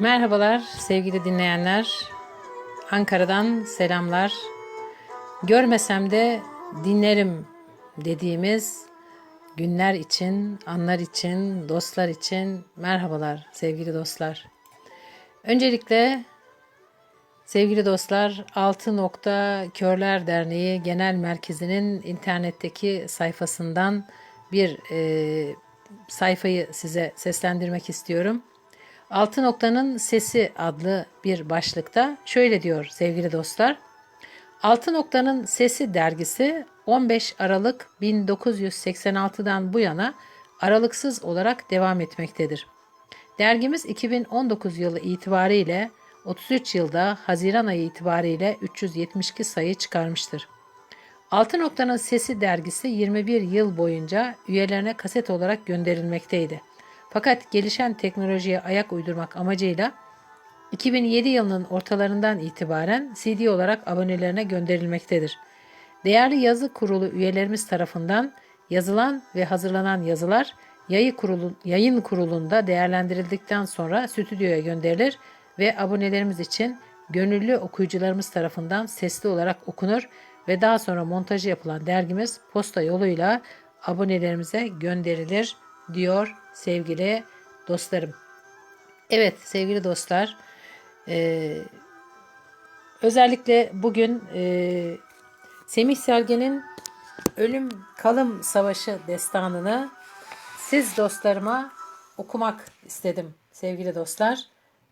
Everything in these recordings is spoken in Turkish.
Merhabalar sevgili dinleyenler. Ankara'dan selamlar. Görmesem de dinlerim dediğimiz günler için, anlar için, dostlar için merhabalar sevgili dostlar. Öncelikle sevgili dostlar Altı Nokta Körler Derneği Genel Merkezi'nin internetteki sayfasından bir e, sayfayı size seslendirmek istiyorum. Altı Noktanın Sesi adlı bir başlıkta şöyle diyor sevgili dostlar. Altı Nokta'nın Sesi dergisi 15 Aralık 1986'dan bu yana aralıksız olarak devam etmektedir. Dergimiz 2019 yılı itibariyle 33 yılda Haziran ayı itibariyle 372 sayı çıkarmıştır. Altı Nokta'nın Sesi dergisi 21 yıl boyunca üyelerine kaset olarak gönderilmekteydi. Fakat gelişen teknolojiye ayak uydurmak amacıyla 2007 yılının ortalarından itibaren CD olarak abonelerine gönderilmektedir. Değerli yazı kurulu üyelerimiz tarafından yazılan ve hazırlanan yazılar yayı kurulu, yayın kurulunda değerlendirildikten sonra stüdyoya gönderilir ve abonelerimiz için gönüllü okuyucularımız tarafından sesli olarak okunur ve daha sonra montajı yapılan dergimiz posta yoluyla abonelerimize gönderilir diyor sevgili dostlarım. Evet sevgili dostlar e, özellikle bugün e, Semih Sergen'in Ölüm Kalım Savaşı destanını siz dostlarıma okumak istedim sevgili dostlar.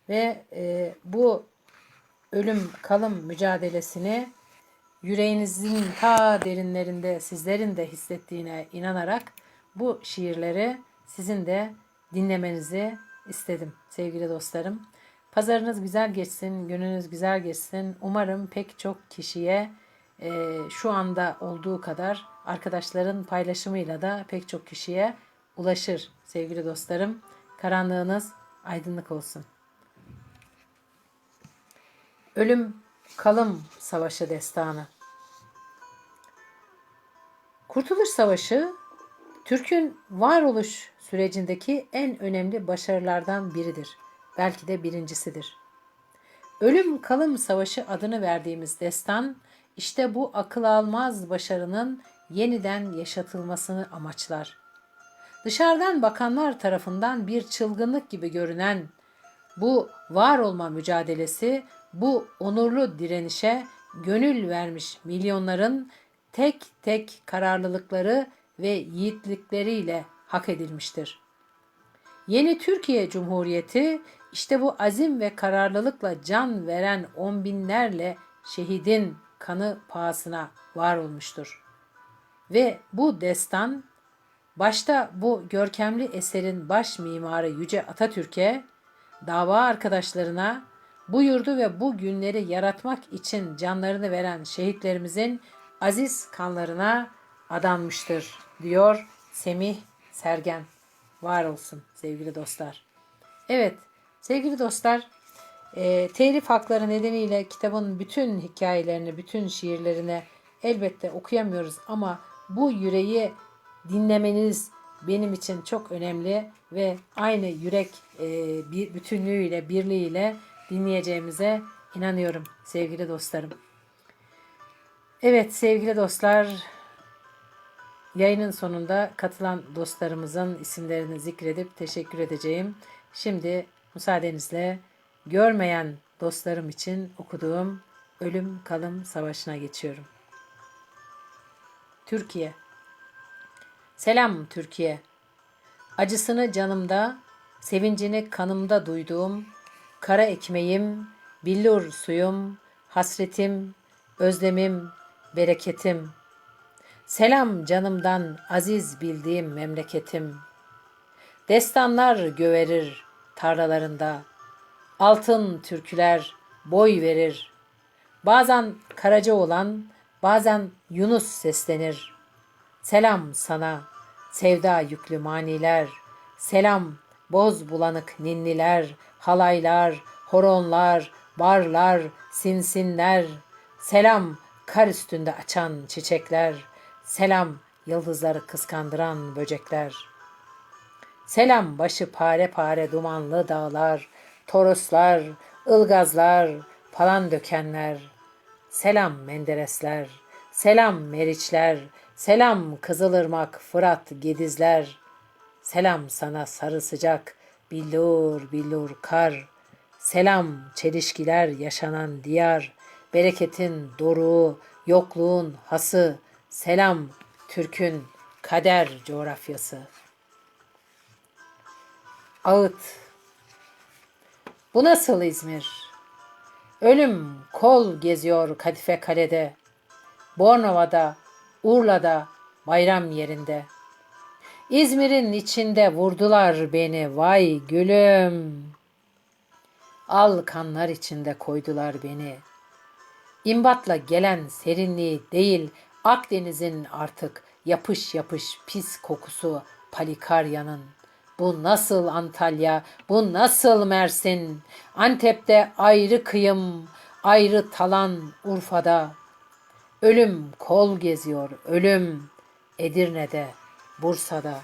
Ve e, bu ölüm kalım mücadelesini yüreğinizin ta derinlerinde sizlerin de hissettiğine inanarak bu şiirleri sizin de dinlemenizi istedim sevgili dostlarım. Pazarınız güzel geçsin, gününüz güzel geçsin. Umarım pek çok kişiye e, şu anda olduğu kadar arkadaşların paylaşımıyla da pek çok kişiye ulaşır sevgili dostlarım. Karanlığınız aydınlık olsun. Ölüm Kalım Savaşı Destanı Kurtuluş Savaşı Türk'ün varoluş sürecindeki en önemli başarılardan biridir. Belki de birincisidir. Ölüm Kalım Savaşı adını verdiğimiz destan işte bu akıl almaz başarının yeniden yaşatılmasını amaçlar. Dışarıdan bakanlar tarafından bir çılgınlık gibi görünen bu var olma mücadelesi, bu onurlu direnişe gönül vermiş milyonların tek tek kararlılıkları ve yiğitlikleriyle hak edilmiştir. Yeni Türkiye Cumhuriyeti işte bu azim ve kararlılıkla can veren on binlerle şehidin kanı pahasına var olmuştur. Ve bu destan başta bu görkemli eserin baş mimarı Yüce Atatürk'e, dava arkadaşlarına, bu yurdu ve bu günleri yaratmak için canlarını veren şehitlerimizin aziz kanlarına adanmıştır diyor Semih Sergen. Var olsun sevgili dostlar. Evet sevgili dostlar e, telif hakları nedeniyle kitabın bütün hikayelerini, bütün şiirlerini elbette okuyamıyoruz ama bu yüreği dinlemeniz benim için çok önemli ve aynı yürek e, bir bütünlüğüyle, birliğiyle dinleyeceğimize inanıyorum sevgili dostlarım. Evet sevgili dostlar, yayının sonunda katılan dostlarımızın isimlerini zikredip teşekkür edeceğim. Şimdi müsaadenizle görmeyen dostlarım için okuduğum Ölüm Kalım Savaşı'na geçiyorum. Türkiye Selam Türkiye. Acısını canımda, sevincini kanımda duyduğum, kara ekmeğim, billur suyum, hasretim, özlemim, bereketim. Selam canımdan aziz bildiğim memleketim. Destanlar göverir tarlalarında, altın türküler boy verir. Bazen Karaca olan, bazen Yunus seslenir. Selam sana, sevda yüklü maniler. Selam, boz bulanık ninniler, halaylar, horonlar, barlar, sinsinler. Selam, kar üstünde açan çiçekler. Selam, yıldızları kıskandıran böcekler. Selam, başı pare pare dumanlı dağlar, Toroslar, Ilgazlar, falan dökenler. Selam Menderesler, selam Meriçler, selam Kızılırmak, Fırat, Gedizler. Selam sana sarı sıcak, billur billur kar. Selam çelişkiler yaşanan diyar, bereketin doruğu, yokluğun hası. Selam Türk'ün kader coğrafyası. Ağıt Bu nasıl İzmir? Ölüm kol geziyor Kadife Kale'de. Bornova'da, Urla'da, bayram yerinde. İzmir'in içinde vurdular beni vay gülüm. Al kanlar içinde koydular beni. İmbatla gelen serinliği değil Akdeniz'in artık yapış yapış pis kokusu Palikarya'nın. Bu nasıl Antalya, bu nasıl Mersin? Antep'te ayrı kıyım, ayrı talan Urfa'da. Ölüm kol geziyor, ölüm Edirne'de, Bursa'da.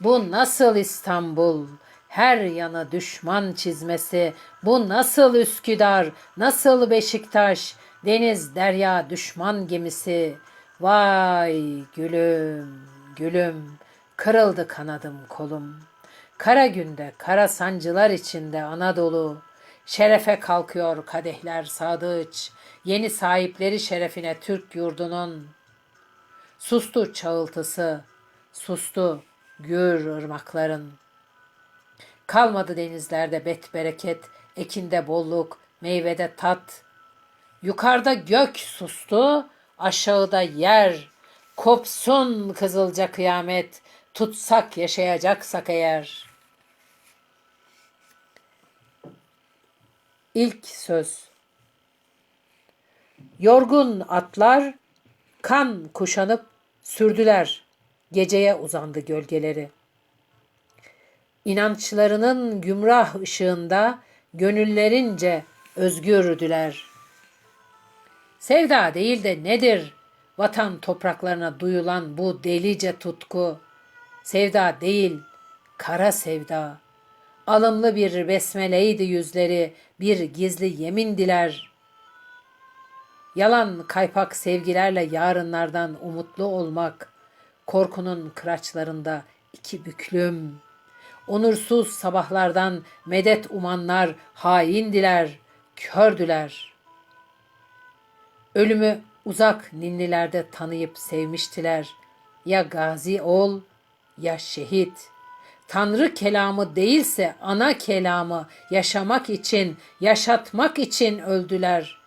Bu nasıl İstanbul? Her yana düşman çizmesi. Bu nasıl Üsküdar? Nasıl Beşiktaş? Deniz derya düşman gemisi. Vay gülüm, gülüm. Kırıldı kanadım kolum. Kara günde, kara sancılar içinde Anadolu. Şerefe kalkıyor kadehler sadıç. Yeni sahipleri şerefine Türk yurdunun. Sustu çağıltısı, sustu gür ırmakların. Kalmadı denizlerde bet bereket, ekinde bolluk, meyvede tat. Yukarıda gök sustu, aşağıda yer. Kopsun kızılca kıyamet, tutsak yaşayacaksak eğer. İlk söz. Yorgun atlar kan kuşanıp sürdüler. Geceye uzandı gölgeleri. İnançlarının gümrah ışığında gönüllerince özgürdüler. Sevda değil de nedir vatan topraklarına duyulan bu delice tutku? Sevda değil, kara sevda. Alımlı bir besmeleydi yüzleri, bir gizli yemin diler. Yalan kaypak sevgilerle yarınlardan umutlu olmak, korkunun kıraçlarında iki büklüm. Onursuz sabahlardan medet umanlar haindiler, kördüler. Ölümü uzak ninnilerde tanıyıp sevmiştiler. Ya gazi ol, ya şehit. Tanrı kelamı değilse ana kelamı yaşamak için, yaşatmak için öldüler.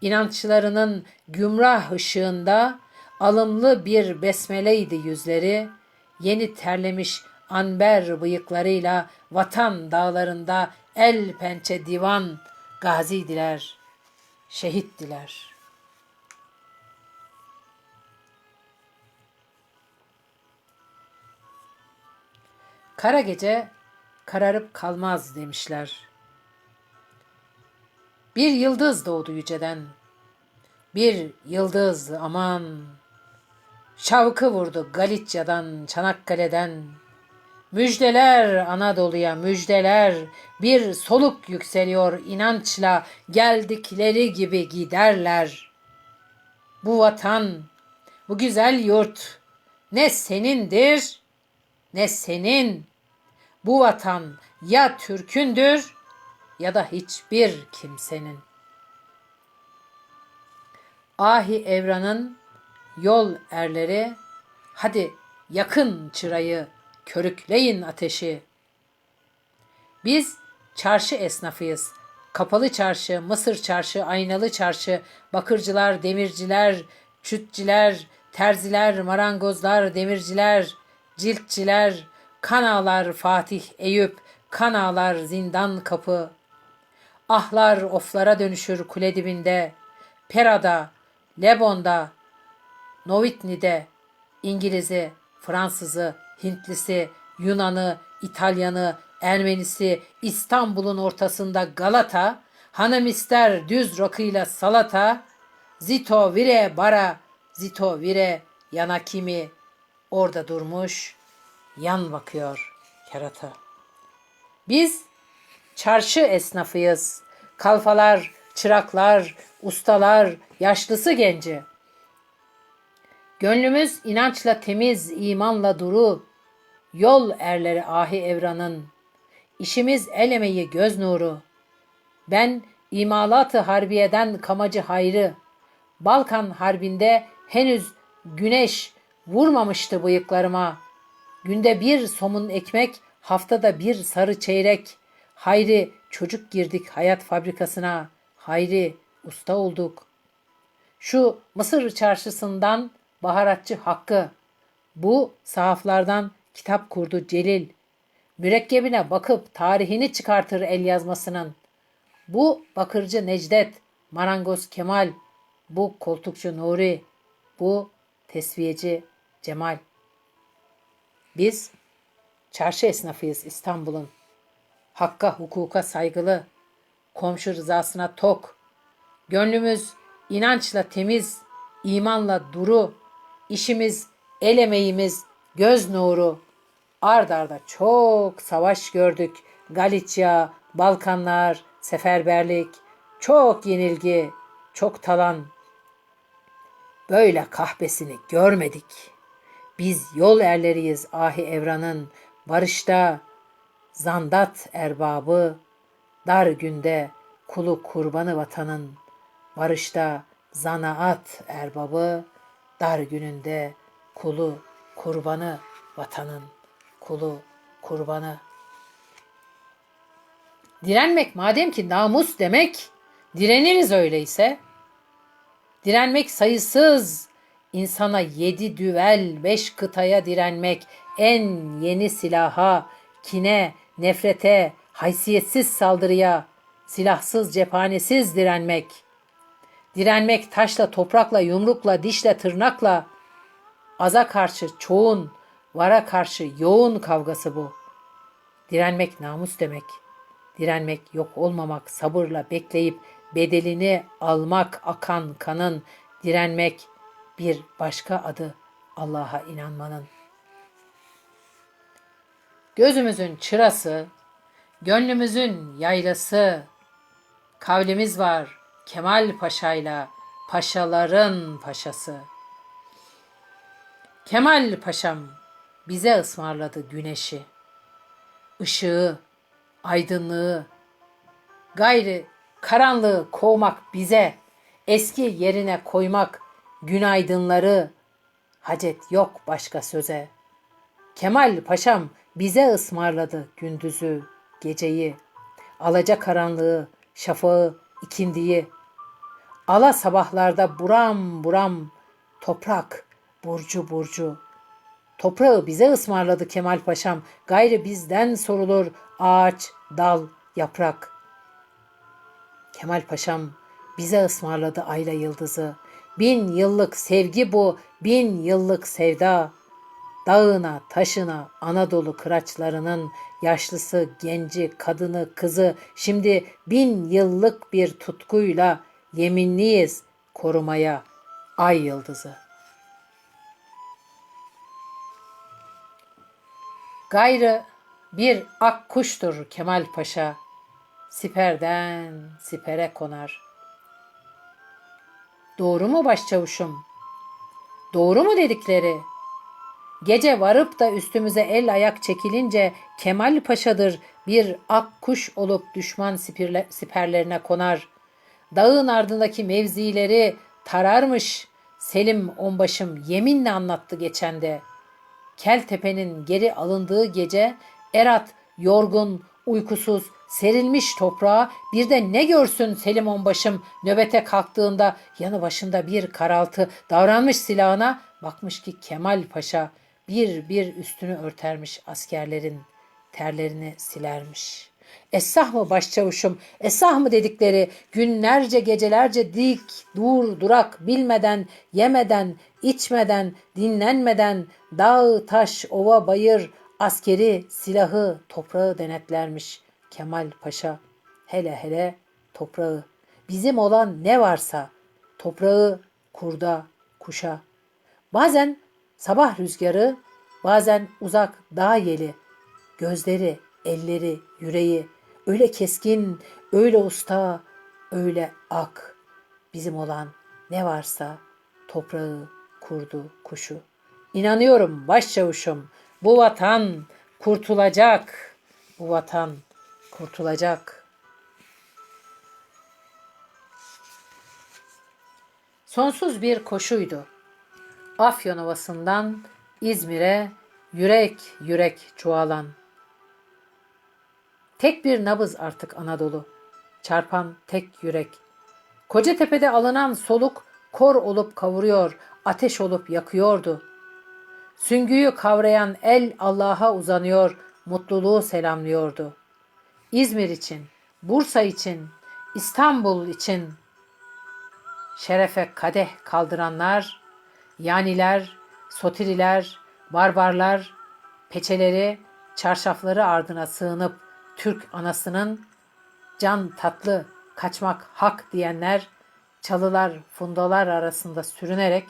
İnançlarının gümrah ışığında alımlı bir besmeleydi yüzleri, yeni terlemiş anber bıyıklarıyla vatan dağlarında el pençe divan gaziydiler, şehittiler.'' Kara gece kararıp kalmaz demişler. Bir yıldız doğdu yüceden. Bir yıldız aman. Şavkı vurdu Galicia'dan, Çanakkale'den. Müjdeler Anadolu'ya müjdeler. Bir soluk yükseliyor inançla geldikleri gibi giderler. Bu vatan, bu güzel yurt ne senindir ne senin bu vatan ya Türk'ündür ya da hiçbir kimsenin. Ahi Evran'ın yol erleri hadi yakın çırayı körükleyin ateşi. Biz çarşı esnafıyız. Kapalı çarşı, Mısır çarşı, aynalı çarşı, bakırcılar, demirciler, çütçiler, terziler, marangozlar, demirciler, ciltçiler, Kanalar Fatih Eyüp, kanalar zindan kapı. Ahlar oflara dönüşür kule dibinde. Pera'da, Lebon'da, Novitni'de, İngiliz'i, Fransız'ı, Hintlisi, Yunan'ı, İtalyan'ı, Ermenisi, İstanbul'un ortasında Galata, hanım ister düz rakıyla salata, Zito vire bara, Zito vire yanakimi orada durmuş.'' yan bakıyor kerata. Biz çarşı esnafıyız. Kalfalar, çıraklar, ustalar, yaşlısı genci. Gönlümüz inançla temiz, imanla duru. Yol erleri ahi evranın. İşimiz el emeği göz nuru. Ben imalatı harbiyeden kamacı hayrı. Balkan harbinde henüz güneş vurmamıştı bıyıklarıma. Günde bir somun ekmek, haftada bir sarı çeyrek. Hayri çocuk girdik hayat fabrikasına. Hayri usta olduk. Şu Mısır çarşısından baharatçı Hakkı. Bu sahaflardan kitap kurdu Celil. Mürekkebine bakıp tarihini çıkartır el yazmasının. Bu bakırcı Necdet, marangoz Kemal, bu koltukçu Nuri, bu tesviyeci Cemal. Biz çarşı esnafıyız İstanbul'un. Hakka, hukuka saygılı, komşu rızasına tok. Gönlümüz inançla temiz, imanla duru. İşimiz, el emeğimiz, göz nuru. Ard arda çok savaş gördük. Galicia, Balkanlar, seferberlik, çok yenilgi, çok talan. Böyle kahpesini görmedik. Biz yol erleriyiz ahi evranın, barışta zandat erbabı, dar günde kulu kurbanı vatanın, barışta zanaat erbabı, dar gününde kulu kurbanı vatanın, kulu kurbanı. Direnmek madem ki namus demek, direniriz öyleyse. Direnmek sayısız, insana yedi düvel, beş kıtaya direnmek, en yeni silaha, kine, nefrete, haysiyetsiz saldırıya, silahsız cephanesiz direnmek. Direnmek taşla, toprakla, yumrukla, dişle, tırnakla, aza karşı çoğun, vara karşı yoğun kavgası bu. Direnmek namus demek. Direnmek yok olmamak, sabırla bekleyip bedelini almak akan kanın, direnmek bir başka adı Allah'a inanmanın. Gözümüzün çırası, gönlümüzün yaylası, kavlimiz var Kemal Paşa'yla paşaların paşası. Kemal Paşam bize ısmarladı güneşi, ışığı, aydınlığı, gayri karanlığı kovmak bize, eski yerine koymak günaydınları, hacet yok başka söze. Kemal Paşam bize ısmarladı gündüzü, geceyi, alaca karanlığı, şafağı, ikindiyi. Ala sabahlarda buram buram toprak, burcu burcu. Toprağı bize ısmarladı Kemal Paşam. Gayrı bizden sorulur ağaç, dal, yaprak. Kemal Paşam bize ısmarladı ayla yıldızı. Bin yıllık sevgi bu, bin yıllık sevda. Dağına, taşına, Anadolu kıraçlarının yaşlısı, genci, kadını, kızı şimdi bin yıllık bir tutkuyla yeminliyiz korumaya ay yıldızı. Gayrı bir ak kuştur Kemal Paşa, siperden sipere konar. Doğru mu başçavuşum? Doğru mu dedikleri? Gece varıp da üstümüze el ayak çekilince Kemal Paşa'dır bir ak kuş olup düşman sipirle, siperlerine konar. Dağın ardındaki mevzileri tararmış Selim onbaşım yeminle anlattı geçende. Keltepe'nin geri alındığı gece Erat yorgun, uykusuz, serilmiş toprağa bir de ne görsün Selim onbaşım nöbete kalktığında yanı başında bir karaltı davranmış silahına bakmış ki Kemal Paşa bir bir üstünü örtermiş askerlerin terlerini silermiş. Esah mı başçavuşum, esah mı dedikleri günlerce gecelerce dik, dur, durak bilmeden, yemeden, içmeden, dinlenmeden dağ, taş, ova, bayır, askeri, silahı, toprağı denetlermiş Kemal Paşa. Hele hele toprağı. Bizim olan ne varsa toprağı kurda, kuşa. Bazen sabah rüzgarı, bazen uzak dağ yeli, gözleri elleri, yüreği öyle keskin, öyle usta, öyle ak. Bizim olan ne varsa toprağı, kurdu, kuşu. İnanıyorum başçavuşum bu vatan kurtulacak. Bu vatan kurtulacak. Sonsuz bir koşuydu. Afyon Ovası'ndan İzmir'e yürek yürek çoğalan. Tek bir nabız artık Anadolu. Çarpan tek yürek. Kocatepe'de alınan soluk kor olup kavuruyor, ateş olup yakıyordu. Süngüyü kavrayan el Allah'a uzanıyor, mutluluğu selamlıyordu. İzmir için, Bursa için, İstanbul için şerefe kadeh kaldıranlar, yaniler, sotiriler, barbarlar, peçeleri, çarşafları ardına sığınıp Türk anasının can tatlı kaçmak hak diyenler çalılar fundalar arasında sürünerek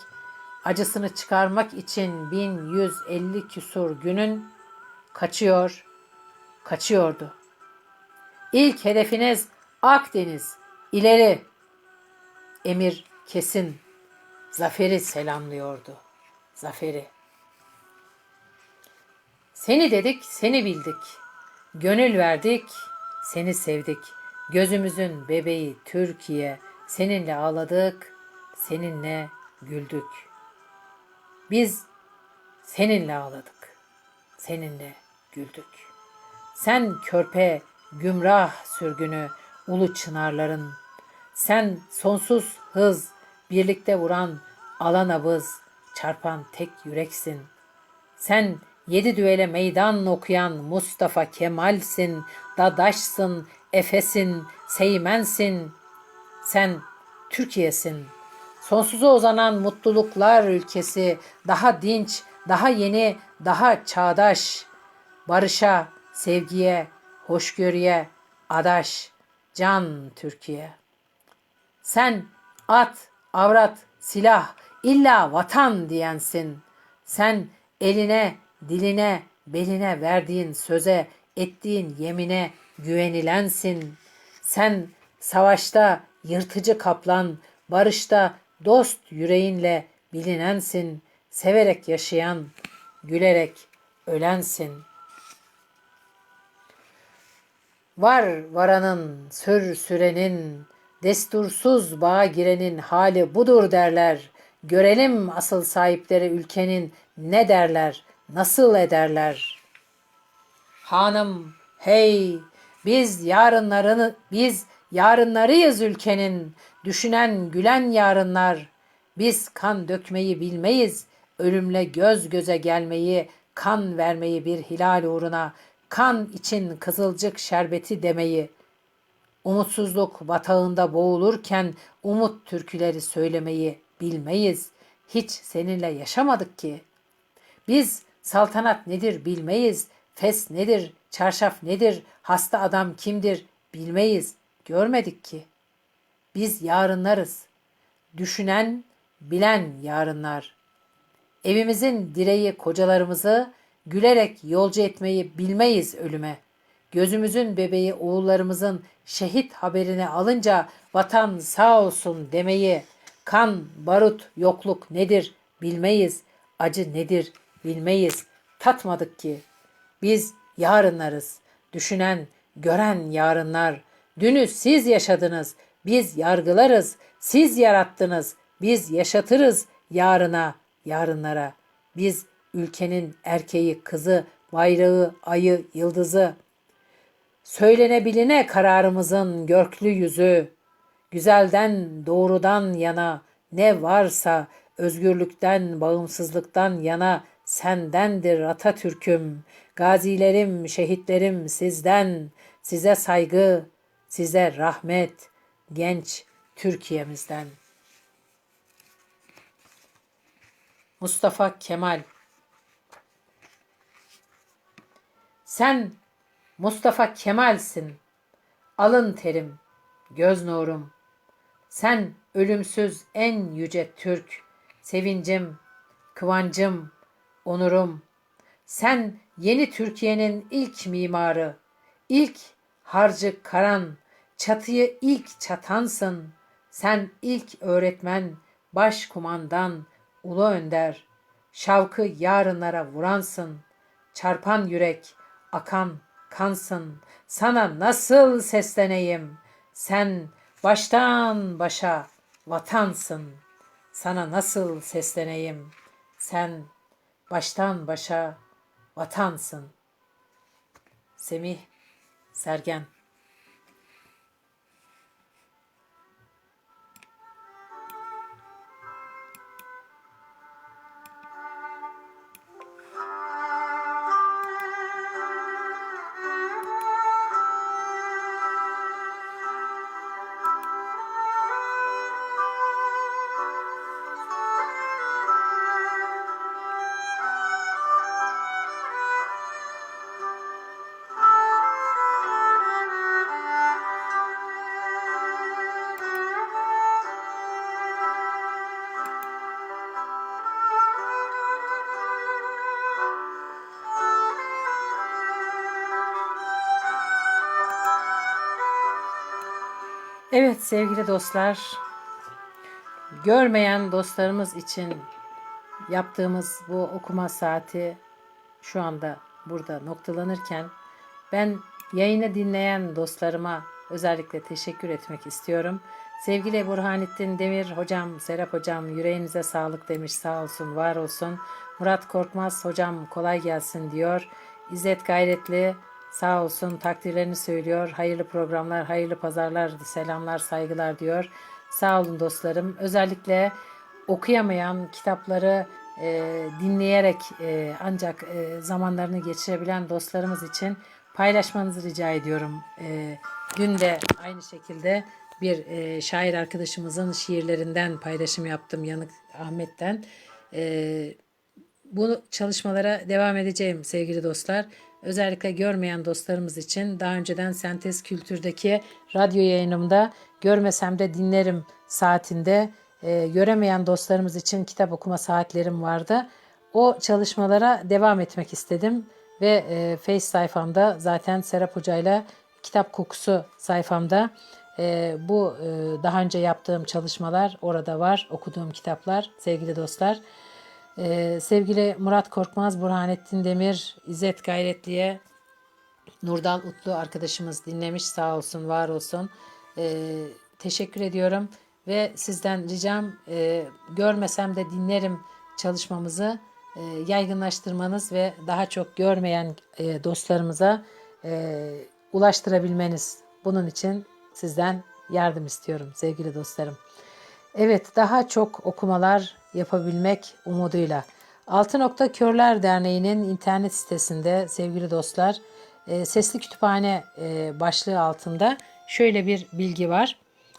acısını çıkarmak için 1150 küsur günün kaçıyor, kaçıyordu. İlk hedefiniz Akdeniz, ileri. Emir kesin, zaferi selamlıyordu, zaferi. Seni dedik, seni bildik. Gönül verdik, seni sevdik. Gözümüzün bebeği Türkiye. Seninle ağladık, seninle güldük. Biz seninle ağladık, seninle güldük. Sen körpe, gümrah sürgünü, ulu çınarların. Sen sonsuz hız, birlikte vuran alan abız, çarpan tek yüreksin. Sen yedi düele meydan okuyan Mustafa Kemal'sin, Dadaş'sın, Efes'in, Seymen'sin. Sen Türkiye'sin. Sonsuza uzanan mutluluklar ülkesi, daha dinç, daha yeni, daha çağdaş. Barışa, sevgiye, hoşgörüye, adaş, can Türkiye. Sen at, avrat, silah, illa vatan diyensin. Sen eline, diline, beline verdiğin söze, ettiğin yemine güvenilensin. Sen savaşta yırtıcı kaplan, barışta dost yüreğinle bilinensin. Severek yaşayan, gülerek ölensin. Var varanın, sür sürenin, destursuz bağa girenin hali budur derler. Görelim asıl sahipleri ülkenin ne derler, nasıl ederler. Hanım, hey, biz yarınlarını, biz yarınlarıyız ülkenin, düşünen gülen yarınlar. Biz kan dökmeyi bilmeyiz, ölümle göz göze gelmeyi, kan vermeyi bir hilal uğruna, kan için kızılcık şerbeti demeyi. Umutsuzluk batağında boğulurken umut türküleri söylemeyi bilmeyiz. Hiç seninle yaşamadık ki. Biz saltanat nedir bilmeyiz, fes nedir, çarşaf nedir, hasta adam kimdir bilmeyiz, görmedik ki. Biz yarınlarız. Düşünen, bilen yarınlar. Evimizin direği kocalarımızı gülerek yolcu etmeyi bilmeyiz ölüme. Gözümüzün bebeği oğullarımızın şehit haberini alınca vatan sağ olsun demeyi, kan, barut, yokluk nedir bilmeyiz, acı nedir bilmeyiz, tatmadık ki. Biz yarınlarız, düşünen, gören yarınlar. Dünü siz yaşadınız, biz yargılarız, siz yarattınız, biz yaşatırız yarına, yarınlara. Biz ülkenin erkeği, kızı, bayrağı, ayı, yıldızı. Söylenebiline kararımızın görklü yüzü, güzelden, doğrudan yana ne varsa özgürlükten, bağımsızlıktan yana sendendir Atatürk'üm. Gazilerim, şehitlerim sizden, size saygı, size rahmet, genç Türkiye'mizden. Mustafa Kemal Sen Mustafa Kemal'sin. Alın terim, göz nurum. Sen ölümsüz en yüce Türk, sevincim, kıvancım, onurum. Sen yeni Türkiye'nin ilk mimarı, ilk harcı karan, çatıyı ilk çatansın. Sen ilk öğretmen, baş kumandan, ulu önder, şavkı yarınlara vuransın. Çarpan yürek, akan kansın. Sana nasıl sesleneyim? Sen baştan başa vatansın. Sana nasıl sesleneyim? Sen baştan başa vatansın. Semih Sergen Evet sevgili dostlar, görmeyen dostlarımız için yaptığımız bu okuma saati şu anda burada noktalanırken ben yayını dinleyen dostlarıma özellikle teşekkür etmek istiyorum. Sevgili Burhanettin Demir hocam, Serap hocam yüreğinize sağlık demiş sağ olsun var olsun. Murat Korkmaz hocam kolay gelsin diyor. İzzet Gayretli Sağ olsun takdirlerini söylüyor. Hayırlı programlar, hayırlı pazarlar, selamlar, saygılar diyor. Sağ olun dostlarım. Özellikle okuyamayan kitapları e, dinleyerek e, ancak e, zamanlarını geçirebilen dostlarımız için paylaşmanızı rica ediyorum. E, dün de aynı şekilde bir e, şair arkadaşımızın şiirlerinden paylaşım yaptım Yanık Ahmet'ten. E, bu çalışmalara devam edeceğim sevgili dostlar. Özellikle görmeyen dostlarımız için daha önceden Sentez Kültür'deki radyo yayınımda görmesem de dinlerim saatinde e, göremeyen dostlarımız için kitap okuma saatlerim vardı. O çalışmalara devam etmek istedim ve e, Face sayfamda zaten Serap Hoca'yla kitap kokusu sayfamda e, bu e, daha önce yaptığım çalışmalar orada var okuduğum kitaplar sevgili dostlar. Ee, sevgili Murat Korkmaz, Burhanettin Demir, İzzet Gayretli'ye Nurdal Utlu arkadaşımız dinlemiş sağ olsun var olsun. Ee, teşekkür ediyorum ve sizden ricam e, görmesem de dinlerim çalışmamızı e, yaygınlaştırmanız ve daha çok görmeyen e, dostlarımıza e, ulaştırabilmeniz. Bunun için sizden yardım istiyorum sevgili dostlarım. Evet daha çok okumalar yapabilmek umuduyla. Altı Nokta Körler Derneği'nin internet sitesinde sevgili dostlar e, Sesli Kütüphane e, başlığı altında şöyle bir bilgi var.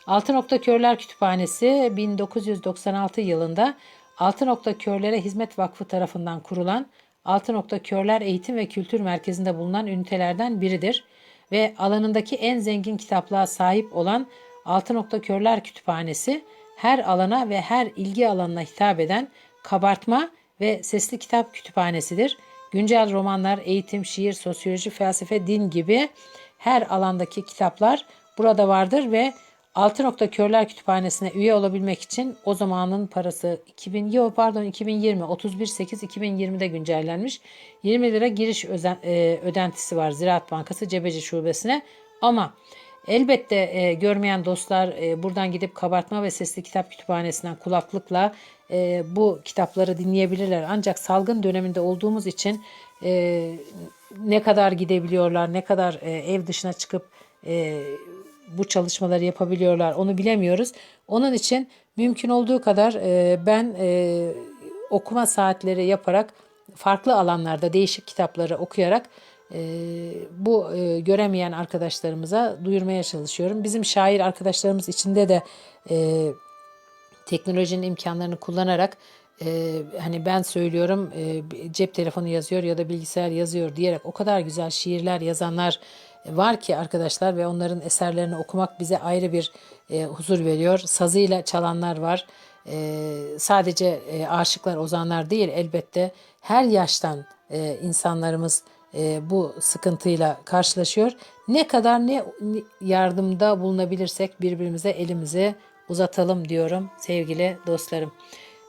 Altı Nokta Körler Kütüphanesi 1996 yılında Altı Nokta Körlere Hizmet Vakfı tarafından kurulan Altı Nokta Körler Eğitim ve Kültür Merkezi'nde bulunan ünitelerden biridir ve alanındaki en zengin kitaplığa sahip olan Altı Nokta Körler Kütüphanesi her alana ve her ilgi alanına hitap eden kabartma ve sesli kitap kütüphanesidir. Güncel romanlar, eğitim, şiir, sosyoloji, felsefe, din gibi her alandaki kitaplar burada vardır ve Altı Nokta Körler Kütüphanesi'ne üye olabilmek için o zamanın parası 2000 yo pardon 2020 31 8 2020'de güncellenmiş. 20 lira giriş özen, e, ödentisi var Ziraat Bankası Cebeci Şubesi'ne ama Elbette e, görmeyen dostlar e, buradan gidip kabartma ve sesli kitap kütüphanesinden kulaklıkla e, bu kitapları dinleyebilirler. Ancak salgın döneminde olduğumuz için e, ne kadar gidebiliyorlar, ne kadar e, ev dışına çıkıp e, bu çalışmaları yapabiliyorlar onu bilemiyoruz. Onun için mümkün olduğu kadar e, ben e, okuma saatleri yaparak farklı alanlarda değişik kitapları okuyarak bu e, göremeyen arkadaşlarımıza duyurmaya çalışıyorum. Bizim şair arkadaşlarımız içinde de e, teknolojinin imkanlarını kullanarak e, hani ben söylüyorum cep telefonu yazıyor ya da bilgisayar yazıyor diyerek o kadar güzel şiirler yazanlar var ki arkadaşlar ve onların eserlerini okumak bize ayrı bir huzur veriyor. Sazıyla çalanlar var. E, sadece e, aşıklar, ozanlar değil elbette her yaştan e, insanlarımız e, bu sıkıntıyla karşılaşıyor. Ne kadar ne yardımda bulunabilirsek birbirimize elimizi uzatalım diyorum sevgili dostlarım.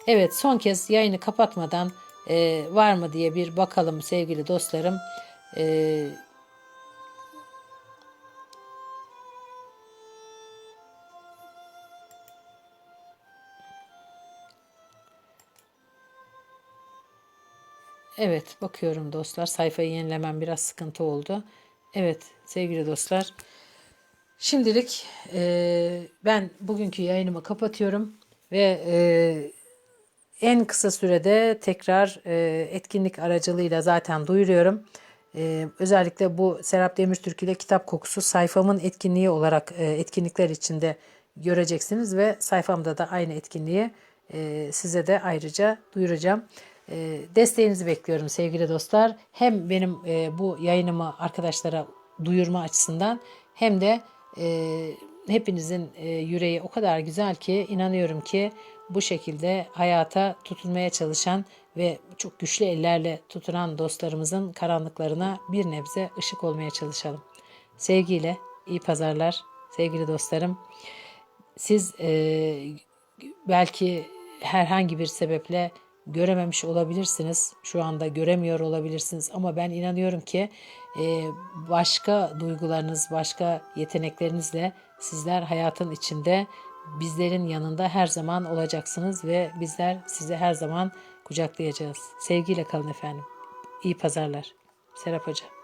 Evet son kez yayını kapatmadan e, var mı diye bir bakalım sevgili dostlarım. E, Evet bakıyorum dostlar sayfayı yenilemem biraz sıkıntı oldu. Evet sevgili dostlar şimdilik e, ben bugünkü yayınımı kapatıyorum ve e, en kısa sürede tekrar e, etkinlik aracılığıyla zaten duyuruyorum. E, özellikle bu Serap Demirtürk ile kitap kokusu sayfamın etkinliği olarak e, etkinlikler içinde göreceksiniz ve sayfamda da aynı etkinliği e, size de ayrıca duyuracağım. E, desteğinizi bekliyorum sevgili dostlar. Hem benim e, bu yayınımı arkadaşlara duyurma açısından hem de e, hepinizin e, yüreği o kadar güzel ki inanıyorum ki bu şekilde hayata tutunmaya çalışan ve çok güçlü ellerle tutunan dostlarımızın karanlıklarına bir nebze ışık olmaya çalışalım. Sevgiyle iyi pazarlar sevgili dostlarım. Siz e, belki herhangi bir sebeple görememiş olabilirsiniz. Şu anda göremiyor olabilirsiniz ama ben inanıyorum ki e, başka duygularınız, başka yeteneklerinizle sizler hayatın içinde bizlerin yanında her zaman olacaksınız ve bizler sizi her zaman kucaklayacağız. Sevgiyle kalın efendim. İyi pazarlar. Serap Hoca.